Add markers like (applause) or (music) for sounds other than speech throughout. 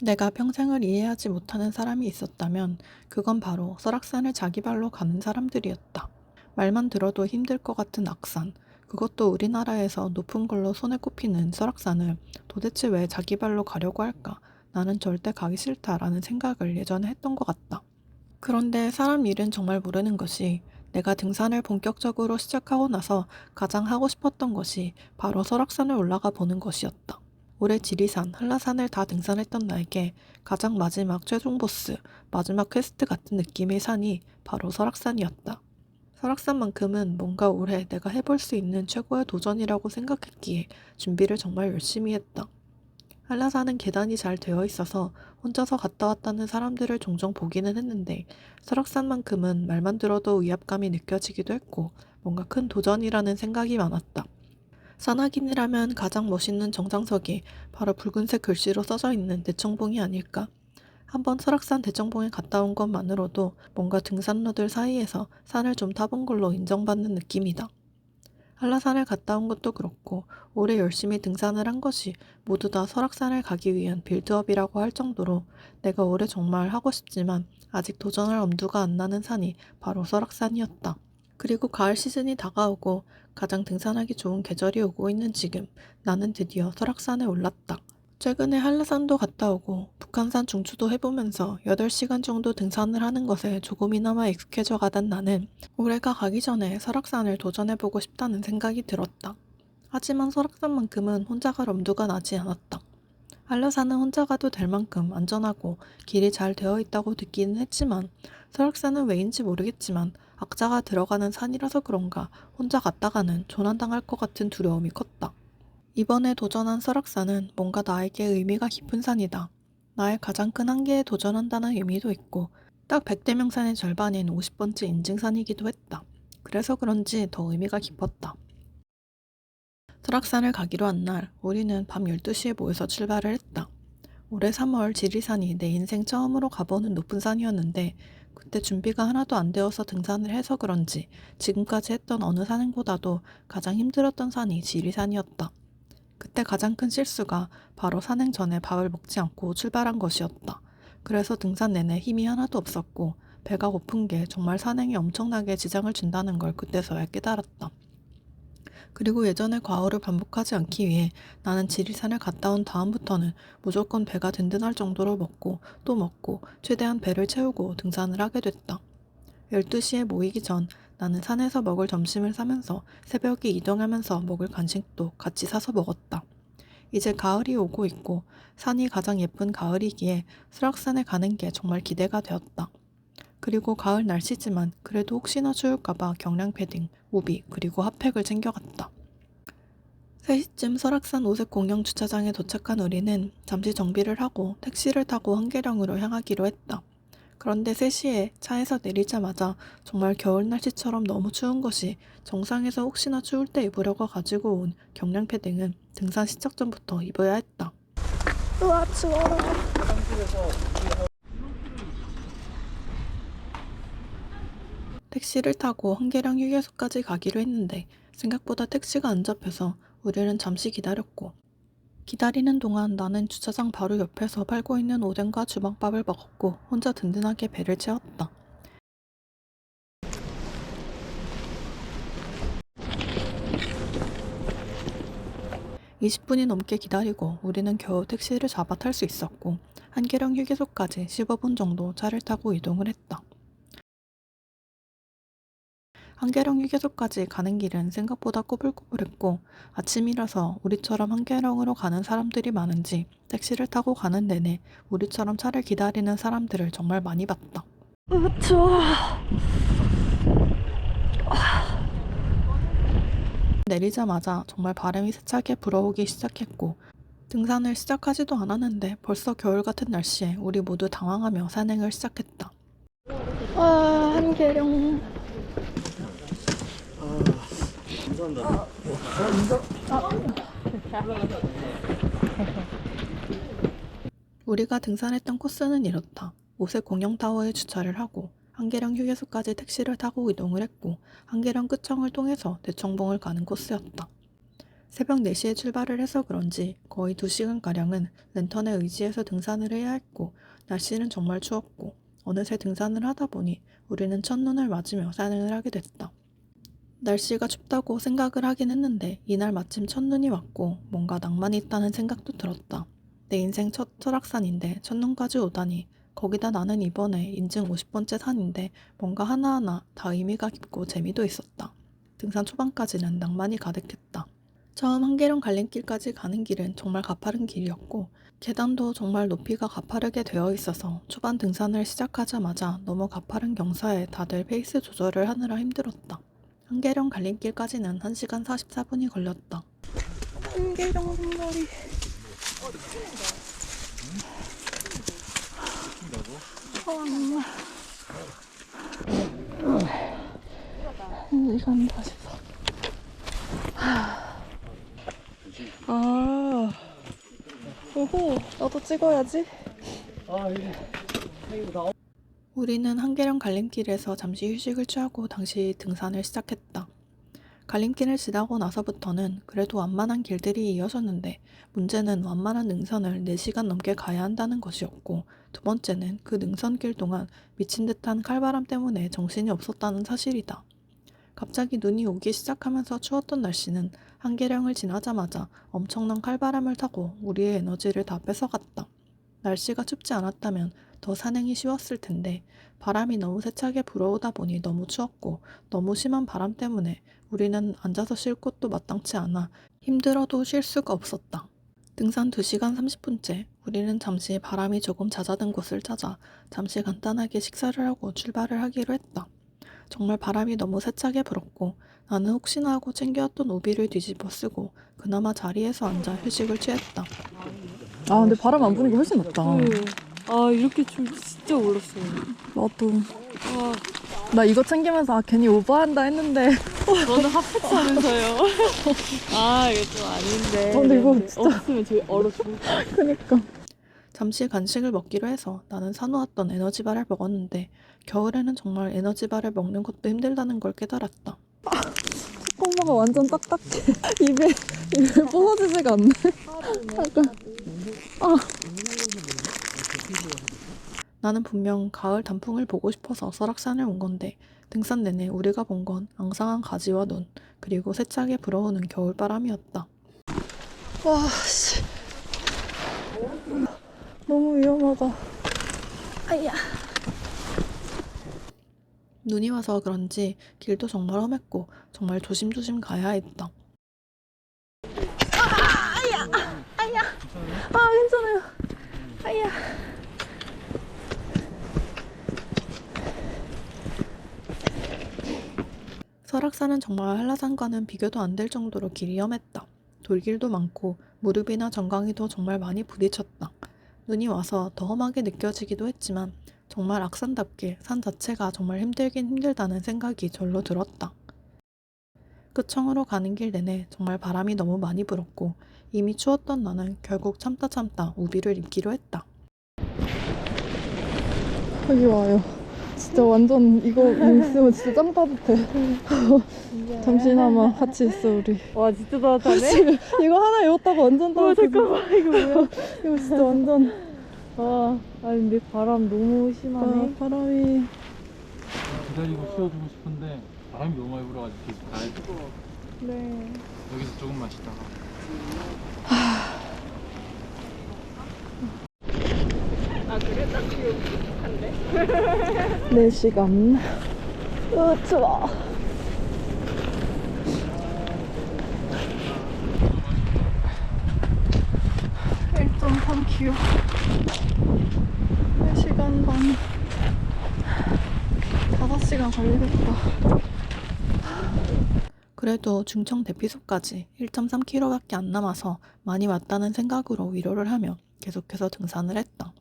내가 평생을 이해하지 못하는 사람이 있었다면 그건 바로 설악산을 자기 발로 가는 사람들이었다. 말만 들어도 힘들 것 같은 악산, 그것도 우리나라에서 높은 걸로 손에 꼽히는 설악산을 도대체 왜 자기 발로 가려고 할까? 나는 절대 가기 싫다라는 생각을 예전에 했던 것 같다. 그런데 사람 일은 정말 모르는 것이 내가 등산을 본격적으로 시작하고 나서 가장 하고 싶었던 것이 바로 설악산을 올라가 보는 것이었다. 올해 지리산, 한라산을 다 등산했던 나에게 가장 마지막 최종 보스, 마지막 퀘스트 같은 느낌의 산이 바로 설악산이었다. 설악산만큼은 뭔가 올해 내가 해볼 수 있는 최고의 도전이라고 생각했기에 준비를 정말 열심히 했다. 한라산은 계단이 잘 되어 있어서 혼자서 갔다 왔다는 사람들을 종종 보기는 했는데 설악산만큼은 말만 들어도 위압감이 느껴지기도 했고 뭔가 큰 도전이라는 생각이 많았다. 산악인이라면 가장 멋있는 정상석이 바로 붉은색 글씨로 써져 있는 대청봉이 아닐까? 한번 설악산 대청봉에 갔다 온 것만으로도 뭔가 등산로들 사이에서 산을 좀 타본 걸로 인정받는 느낌이다. 한라산을 갔다 온 것도 그렇고 올해 열심히 등산을 한 것이 모두 다 설악산을 가기 위한 빌드업이라고 할 정도로 내가 올해 정말 하고 싶지만 아직 도전할 엄두가 안 나는 산이 바로 설악산이었다. 그리고 가을 시즌이 다가오고 가장 등산하기 좋은 계절이 오고 있는 지금 나는 드디어 설악산에 올랐다. 최근에 한라산도 갔다 오고 북한산 중추도 해보면서 8시간 정도 등산을 하는 것에 조금이나마 익숙해져 가던 나는 올해가 가기 전에 설악산을 도전해보고 싶다는 생각이 들었다. 하지만 설악산만큼은 혼자 갈 엄두가 나지 않았다. 한라산은 혼자 가도 될 만큼 안전하고 길이 잘 되어 있다고 듣기는 했지만 설악산은 왜인지 모르겠지만 악자가 들어가는 산이라서 그런가 혼자 갔다가는 조난당할 것 같은 두려움이 컸다. 이번에 도전한 설악산은 뭔가 나에게 의미가 깊은 산이다. 나의 가장 큰 한계에 도전한다는 의미도 있고 딱 100대 명산의 절반인 50번째 인증산이기도 했다. 그래서 그런지 더 의미가 깊었다. 설악산을 가기로 한 날 우리는 밤 12시에 모여서 출발을 했다. 올해 3월 지리산이 내 인생 처음으로 가보는 높은 산이었는데 그때 준비가 하나도 안 되어서 등산을 해서 그런지 지금까지 했던 어느 산행보다도 가장 힘들었던 산이 지리산이었다. 그때 가장 큰 실수가 바로 산행 전에 밥을 먹지 않고 출발한 것이었다. 그래서 등산 내내 힘이 하나도 없었고 배가 고픈 게 정말 산행에 엄청나게 지장을 준다는 걸 그때서야 깨달았다. 그리고 예전의 과오를 반복하지 않기 위해 나는 지리산을 갔다 온 다음부터는 무조건 배가 든든할 정도로 먹고 또 먹고 최대한 배를 채우고 등산을 하게 됐다. 12시에 모이기 전 나는 산에서 먹을 점심을 사면서 새벽에 이동하면서 먹을 간식도 같이 사서 먹었다. 이제 가을이 오고 있고 산이 가장 예쁜 가을이기에 수락산에 가는 게 정말 기대가 되었다. 그리고 가을 날씨지만 그래도 혹시나 추울까봐 경량 패딩, 우비, 그리고 핫팩을 챙겨갔다. 3시쯤 설악산 오색 공영 주차장에 도착한 우리는 잠시 정비를 하고 택시를 타고 한계령으로 향하기로 했다. 그런데 3시에 차에서 내리자마자 정말 겨울 날씨처럼 너무 추운 것이 정상에서 혹시나 추울 때 입으려고 가지고 온 경량 패딩은 등산 시작 전부터 입어야 했다. 으아 추워라. 택시를 타고 한계령 휴게소까지 가기로 했는데 생각보다 택시가 안 잡혀서 우리는 잠시 기다렸고 기다리는 동안 나는 주차장 바로 옆에서 팔고 있는 오뎅과 주먹밥을 먹었고 혼자 든든하게 배를 채웠다. 이십 분이 넘게 기다리고 우리는 겨우 택시를 잡아 탈 수 있었고 한계령 휴게소까지 15분 정도 차를 타고 이동을 했다. 한계령 휴게소까지 가는 길은 생각보다 꼬불꼬불했고 아침이라서 우리처럼 한계령으로 가는 사람들이 많은지 택시를 타고 가는 내내 우리처럼 차를 기다리는 사람들을 정말 많이 봤다. 으, 추워. 내리자마자 정말 바람이 세차게 불어오기 시작했고 등산을 시작하지도 않았는데 벌써 겨울 같은 날씨에 우리 모두 당황하며 산행을 시작했다. 와 한계령 감사합니다. 우리가 등산했던 코스는 이렇다. 오색 공영타워에 주차를 하고 한계령 휴게소까지 택시를 타고 이동을 했고 한계령 끝청을 통해서 대청봉을 가는 코스였다. 새벽 4시에 출발을 해서 그런지 거의 2시간가량은 랜턴에 의지해서 등산을 해야 했고 날씨는 정말 추웠고 어느새 등산을 하다 보니 우리는 첫눈을 맞으며 산행을 하게 됐다. 날씨가 춥다고 생각을 하긴 했는데 이날 마침 첫눈이 왔고 뭔가 낭만이 있다는 생각도 들었다. 내 인생 첫 설악산인데 첫눈까지 오다니 거기다 나는 이번에 인증 50번째 산인데 뭔가 하나하나 다 의미가 깊고 재미도 있었다. 등산 초반까지는 낭만이 가득했다. 처음 한계령 갈림길까지 가는 길은 정말 가파른 길이었고 계단도 정말 높이가 가파르게 되어 있어서 초반 등산을 시작하자마자 너무 가파른 경사에 다들 페이스 조절을 하느라 힘들었다. 한계령 갈림길까지는 1시간 44분이 걸렸다. 한계령 승머리. 아, 1시간 44. 아, 오호, 나도 찍어야지. 우리는 한계령 갈림길에서 잠시 휴식을 취하고 당시 등산을 시작했다. 갈림길을 지나고 나서부터는 그래도 완만한 길들이 이어졌는데 문제는 완만한 능선을 4시간 넘게 가야 한다는 것이었고 두 번째는 그 능선길 동안 미친 듯한 칼바람 때문에 정신이 없었다는 사실이다. 갑자기 눈이 오기 시작하면서 추웠던 날씨는 한계령을 지나자마자 엄청난 칼바람을 타고 우리의 에너지를 다 뺏어갔다. 날씨가 춥지 않았다면 더 산행이 쉬웠을 텐데 바람이 너무 세차게 불어오다 보니 너무 추웠고 너무 심한 바람 때문에 우리는 앉아서 쉴 곳도 마땅치 않아 힘들어도 쉴 수가 없었다. 등산 2시간 30분째 우리는 잠시 바람이 조금 잦아든 곳을 찾아 잠시 간단하게 식사를 하고 출발을 하기로 했다. 정말 바람이 너무 세차게 불었고 나는 혹시나 하고 챙겨왔던 우비를 뒤집어 쓰고 그나마 자리에서 앉아 휴식을 취했다. 아 근데 바람 안 부는 게 훨씬 낫다. 아 이렇게 줄 진짜 몰랐어요. 나도 와 나 이거 챙기면서 아 괜히 오버한다 했는데 저는 핫팩 사면서요. 아 이거 좀 아닌데. 아, 근데 이거 진짜- 없으면 저희 얼어 죽을 것 같아요. 그니까 잠시 간식을 먹기로 해서 나는 사놓았던 에너지바를 먹었는데 겨울에는 정말 에너지바를 먹는 것도 힘들다는 걸 깨달았다. 콧구멍가 완전 딱딱해. 입에 입에 부서지지가 않네. 약간 나는 분명 가을 단풍을 보고 싶어서 설악산을 온 건데 등산 내내 우리가 본 건 앙상한 가지와 눈 그리고 세차게 불어오는 겨울바람이었다. 와 씨. 너무 위험하다. 눈이 와서 그런지 길도 정말 험했고 정말 조심조심 가야 했다. 아 괜찮아요. 아야. 설악산은 정말 한라산과는 비교도 안 될 정도로 길이 험했다. 돌길도 많고 무릎이나 정강이도 정말 많이 부딪혔다. 눈이 와서 더 험하게 느껴지기도 했지만 정말 악산답게 산 자체가 정말 힘들긴 힘들다는 생각이 절로 들었다. 끝청으로 가는 길 내내 정말 바람이 너무 많이 불었고 이미 추웠던 나는 결국 참다 참다 우비를 입기로 했다. 여기 와요. 진짜 완전 이거 있으면 진짜 짱 따뜻해. 잠시나마 같이 있어 우리. 와 진짜 따뜻하네. (laughs) 이거 하나 입었다고 완전 와 따뜻해. 잠깐만 이거 뭐야? (laughs) 이거 진짜 완전 와 아니 근데 바람 너무 심하네. 아, 바람이 기다리고 쉬어주고 싶은데 바람이 너무 많이 불어가지고 계속 가야 돼. 네. 여기서 조금만 쉬다가. 네 시간. 으 추워. (1.3 km) 4시간 반 5시간 걸리겠다 그래도 중청 대피소까지 1.3km밖에 안 남아서 많이 왔다는 생각으로 위로를 하며 계속해서 등산을 했다.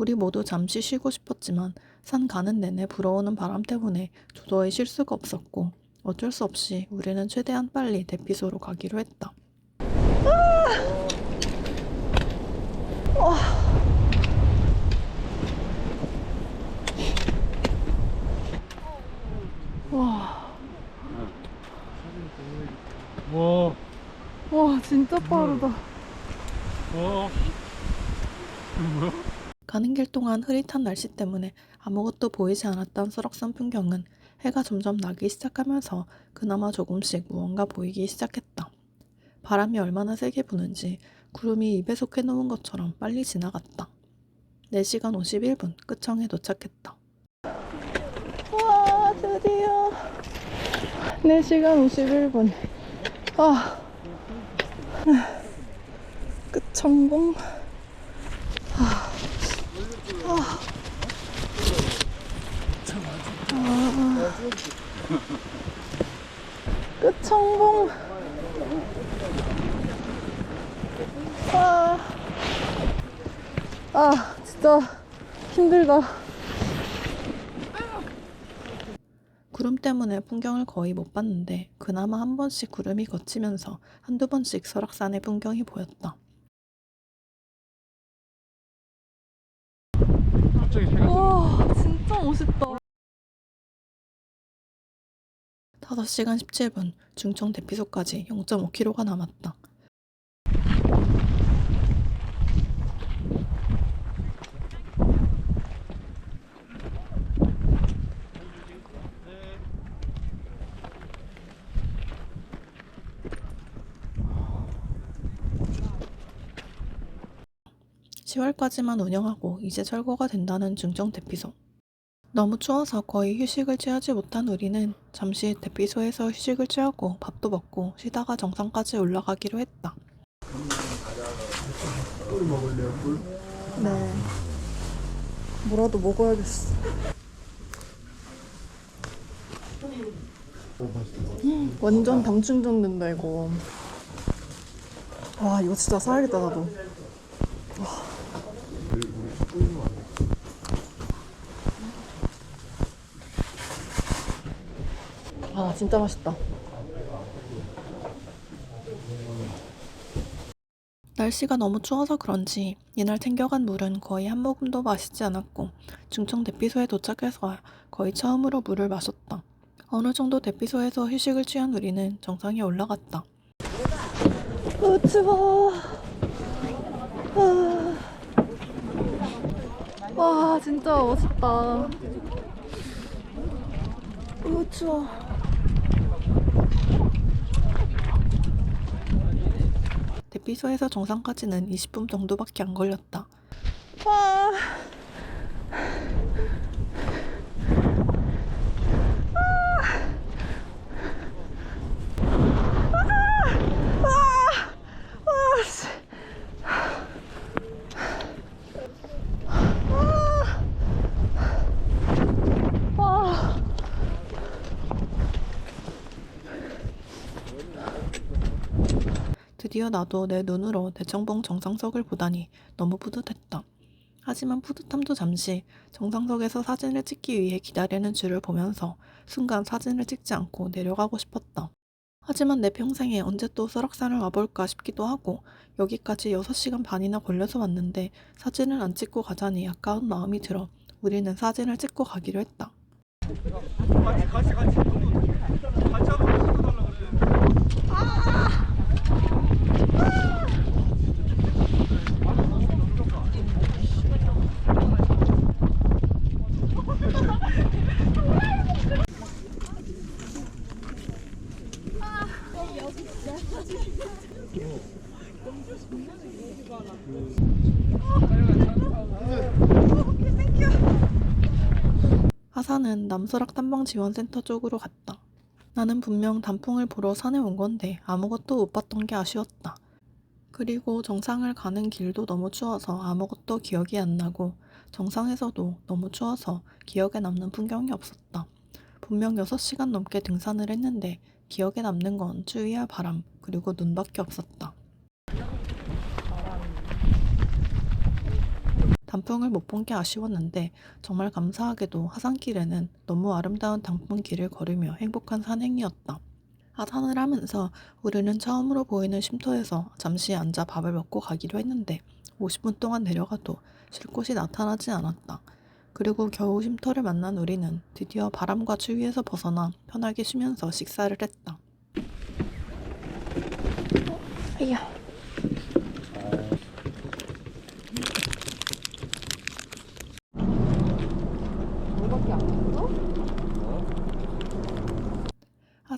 우리 모두 잠시 쉬고 싶었지만 산 가는 내내 불어오는 바람 때문에 도저히 쉴 수가 없었고 어쩔 수 없이 우리는 최대한 빨리 대피소로 가기로 했다. 와. 와 진짜 빠르다. 와. 이거 뭐야? 가는 길 동안 흐릿한 날씨 때문에 아무것도 보이지 않았던 설악산 풍경은 해가 점점 나기 시작하면서 그나마 조금씩 무언가 보이기 시작했다. 바람이 얼마나 세게 부는지 구름이 입에 속해 놓은 것처럼 빨리 지나갔다. 4시간 51분 끝청에 도착했다. 와 드디어 4시간 51분. 아. 끝성 공. 끝 성공. 아, 아, 진짜 힘들다. 구름 때문에 풍경을 거의 못 봤는데 그나마 한 번씩 구름이 걷히면서 한두 번씩 설악산의 풍경이 보였다. 갑자기 해가 뜨네. 와, 진짜 멋있다. 5시간 17분 중청 대피소까지 0.5km가 남았다. (10월까지만) 운영하고 이제 철거가 된다는 중청 대피소 너무 추워서 거의 휴식을 취하지 못한 우리는 잠시 대피소에서 휴식을 취하고 밥도 먹고 쉬다가 정상까지 올라가기로 했다. 네. 뭐라도 먹어야겠어. 음, 완전 당 충전된다 이거. 와 이거 진짜 사야겠다 나도. 와. 아 진짜 맛있다. 날씨가 너무 추워서 그런지 이날 챙겨간 물은 거의 한 모금도 마시지 않았고 중청 대피소에 도착해서 거의 처음으로 물을 마셨다. 어느 정도 대피소에서 휴식을 취한 우리는 정상에 올라갔다. 어, 추워. 아. 와, 진짜 멋있다. 어, 추워. 대피소에서 정상까지는 20분 정도밖에 안 걸렸다. 와. 드디어 나도 내 눈으로 대청봉 정상석을 보다니 너무 뿌듯했다. 하지만 뿌듯함도 잠시 정상석에서 사진을 찍기 위해 기다리는 줄을 보면서 순간 사진을 찍지 않고 내려가고 싶었다. 하지만 내 평생에 언제 또 설악산을 와볼까 싶기도 하고 여기까지 6시간 반이나 걸려서 왔는데 사진을 안 찍고 가자니 아까운 마음이 들어 우리는 사진을 찍고 가기로 했다. 하산은 남설악 탐방 지원센터 쪽으로 갔다. 나는 분명 단풍을 보러 산에 온 건데 아무것도 못 봤던 게 아쉬웠다. 그리고 정상을 가는 길도 너무 추워서 아무것도 기억이 안 나고 정상에서도 너무 추워서 기억에 남는 풍경이 없었다. 분명 6시간 넘게 등산을 했는데 기억에 남는 건 추위와 바람 그리고 눈밖에 없었다. 단풍을 못 본 게 아쉬웠는데 정말 감사하게도 하산길에는 너무 아름다운 단풍길을 걸으며 행복한 산행이었다. 하산을 하면서 우리는 처음으로 보이는 쉼터에서 잠시 앉아 밥을 먹고 가기로 했는데 50분 동안 내려가도 쉴 곳이 나타나지 않았다. 그리고 겨우 쉼터를 만난 우리는 드디어 바람과 추위에서 벗어나 편하게 쉬면서 식사를 했다. 이야. 뭐밖에 안 갔어?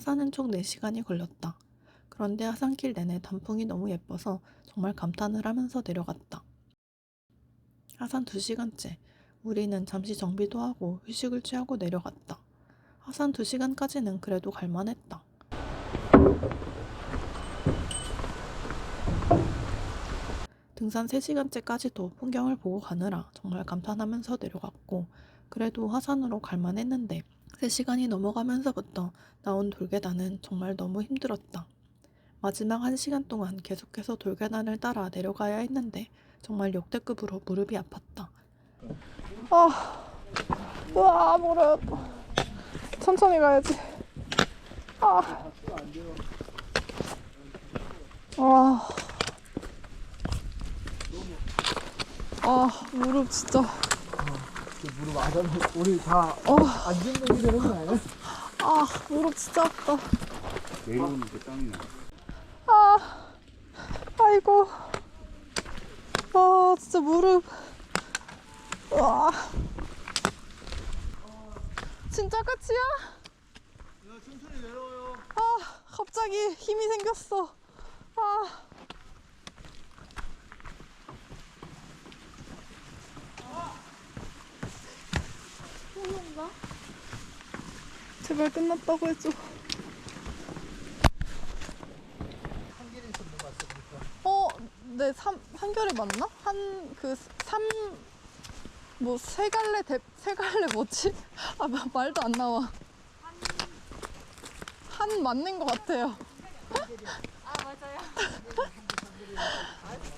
하산은 총 4시간이 걸렸다. 그런데 하산길 내내 단풍이 너무 예뻐서 정말 감탄을 하면서 내려갔다. 하산 2시간째. 우리는 잠시 정비도 하고 휴식을 취하고 내려갔다. 하산 2시간까지는 그래도 갈만했다. 등산 3시간째까지도 풍경을 보고 가느라 정말 감탄하면서 내려갔고 그래도 하산으로 갈만했는데 3시간이 넘어가면서부터 나온 돌계단은 정말 너무 힘들었다. 마지막 1시간 동안 계속해서 돌계단을 따라 내려가야 했는데 정말 역대급으로 무릎이 아팠다. 아, 으아, 무릎. 천천히 가야지. 아. 아. 아, 무릎 진짜. 무릎 안 우리 다 어, 안전뱅이 되는 거 아니야? 아, 무릎 진짜 아프다. 내려오니까 땀이 나. 아, 아이고. 아, 진짜 무릎. 와. 진짜 끝이야? 천천히 내려와요. 아, 갑자기 힘이 생겼어. 아. 제발 끝났다고 해줘. 어, 네, 삼, 한결이 맞나? 한, 그, 삼, 뭐, 세 갈래, 대, 세 갈래 뭐지? (laughs) 아, 마- 말도 안 나와. 한 맞는 것 같아요. (laughs) 아, 맞아요.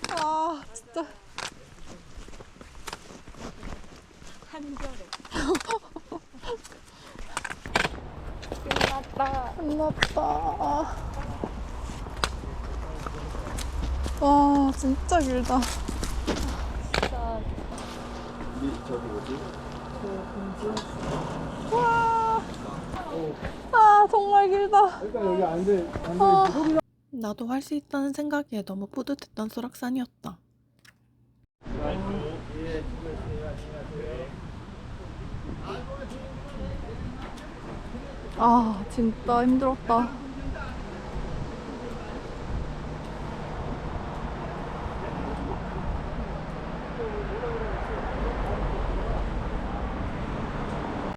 아, 진짜. 한결에. 끝났다. 끝났다. 와, 진짜 길다. 저기 뭐지? 와. 아, 정말 길다. 그러니까 여기 안 돼. 안 돼. 아. 나도 할 수 있다는 생각에 너무 뿌듯했던 소락산이었다. 아, 진짜 힘들었다.